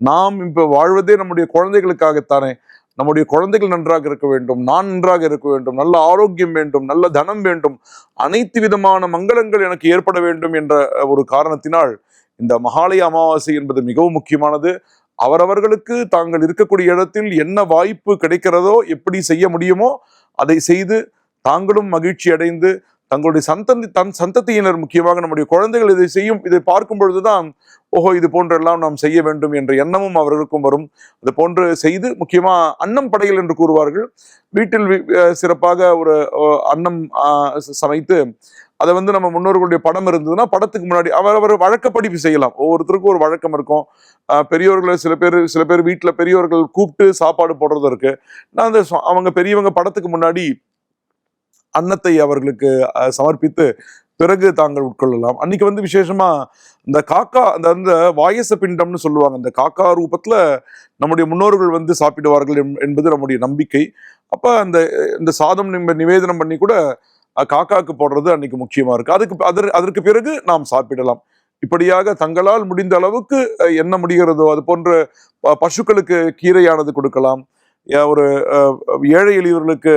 நாம் இப்போ வாழ்வதே நம்முடைய குழந்தைகளுக்காகத்தானே. நம்முடைய குழந்தைகள் நன்றாக இருக்க வேண்டும் நான் நன்றாக இருக்க வேண்டும் நல்ல ஆரோக்கியம் வேண்டும் நல்ல தனம் வேண்டும் அனைத்து விதமான மங்களங்கள் எனக்கு ஏற்பட வேண்டும் என்ற ஒரு காரணத்தினால் இந்த மகாலய அமாவாசை என்பது மிகவும் முக்கியமானது. அவரவர்களுக்கு தாங்கள் இருக்கக்கூடிய இடத்தில் என்ன வாய்ப்பு கிடைக்கிறதோ எப்படி செய்ய முடியுமோ அதை செய்து தாங்களும் மகிழ்ச்சி அடைந்து தங்களுடைய சந்ததி தன் சந்ததியினர் முக்கியமாக நம்முடைய குழந்தைகள் இதை செய்யும் இதை பார்க்கும் பொழுதுதான் ஓஹோ இது போன்றெல்லாம் நாம் செய்ய வேண்டும் என்ற எண்ணமும் அவர்களுக்கும் வரும். அது போன்று செய்து முக்கியமாக அன்னம் படையல் என்று கூறுவார்கள். வீட்டில் வி- சிறப்பாக ஒரு அன்னம் சமைத்து அதை வந்து நம்ம முன்னோர்களுடைய படம் இருந்ததுன்னா படத்துக்கு முன்னாடி அவரவர் வழக்கப்படி செய்யலாம். ஒவ்வொருத்தருக்கும் ஒரு வழக்கம் இருக்கும். பெரியோர்களை பெரியவர்களை சில பேர் சில பேர் வீட்டில் பெரியவர்கள் கூப்பிட்டு சாப்பாடு போடுறது இருக்குது நான் அந்த அவங்க பெரியவங்க படத்துக்கு முன்னாடி அன்னத்தை அவர்களுக்கு சமர்ப்பித்து பிறகு தாங்கள் உட்கொள்ளலாம். அன்னைக்கு வந்து விசேஷமா இந்த காக்கா அந்த அந்த வாயச பிண்டம்னு சொல்லுவாங்க. அந்த காக்கா ரூபத்துல நம்முடைய முன்னோர்கள் வந்து சாப்பிடுவார்கள் என்பது நம்முடைய நம்பிக்கை. அப்ப அந்த இந்த சாதம் நிவேதனம் பண்ணி கூட காக்காவுக்கு காக்காக்கு போடுறது அன்னைக்கு முக்கியமா இருக்கு. அதுக்கு அதற்கு அதற்கு பிறகு நாம் சாப்பிடலாம். இப்படியாக தங்களால் முடிந்த அளவுக்கு என்ன முடிகிறதோ அது போன்ற ப- பசுக்களுக்கு கீரையானது கொடுக்கலாம். ஒரு ஏழை எளியவர்களுக்கு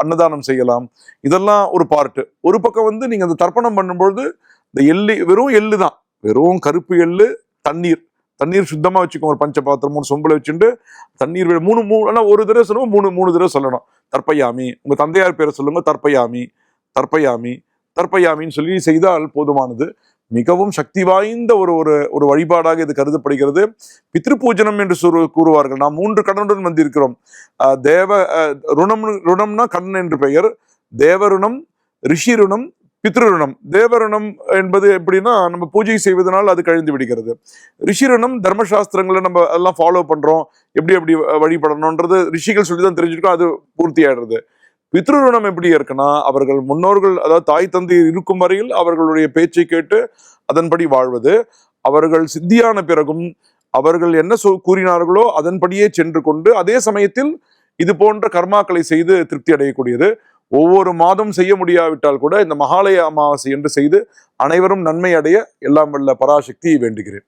அன்னதானம் செய்யலாம். இதெல்லாம் ஒரு பார்ட்டு ஒரு பக்கம் வந்து நீங்கள் அந்த தர்ப்பணம் பண்ணும்பொழுது இந்த எள்ளு வெறும் எள்ளு தான். வெறும் கருப்பு எள்ளு தண்ணீர். தண்ணீர் சுத்தமாக வச்சுக்கோங்க. ஒரு பஞ்ச பாத்திரம் மூணு சொம்பில் வச்சுட்டு தண்ணீர் மூணு மூணு ஒரு தடவை சொல்லுவோம் மூணு மூணு தடவை சொல்லணும். தற்பையாமி உங்கள் தந்தையார் பேரை சொல்லுங்கள் தற்பயாமி தற்பயாமி தற்பயாமின்னு சொல்லி செய்தால் போதுமானது. மிகவும் சக்தி வாய்ந்த ஒரு ஒரு ஒரு வழிபாடாக இது கருதப்படுகிறது. பித்ரு பூஜனம் என்று சொல் கூறுவார்கள். நாம் மூன்று கடனுடன் வந்திருக்கிறோம். தேவ ருணம் ருணம்னா கண்ணன் என்று பெயர். தேவருணம் ரிஷி ருணம் பித்ருணம் தேவருணம் என்பது எப்படின்னா நம்ம பூஜை செய்வதனால் அது கழிந்து விடுகிறது. ரிஷிருணம் தர்மசாஸ்திரங்களை நம்ம எல்லாம் ஃபாலோ பண்ணுறோம் எப்படி எப்படி வழிபடணுன்றது ரிஷிகள் சொல்லி தான் தெரிஞ்சிருக்கோம். அது பூர்த்தி ஆயிடுறது பித்ருணம் எப்படி இருக்குன்னா அவர்கள் முன்னோர்கள் அதாவது தாய் தந்தை இருக்கும் வரையில் அவர்களுடைய பேச்சை கேட்டு அதன்படி வாழ்வது. அவர்கள் சித்தியான பிறகும் அவர்கள் என்ன சொல் கூறினார்களோ அதன்படியே சென்று கொண்டு அதே சமயத்தில் இது போன்ற கர்மாக்களை செய்து திருப்தி அடையக்கூடியது. ஒவ்வொரு மாதம் செய்ய முடியாவிட்டால் கூட இந்த மகாலய அமாவாசை என்று செய்து அனைவரும் நன்மை அடைய எல்லாம் வல்ல பராசக்தியை வேண்டுகிறேன்.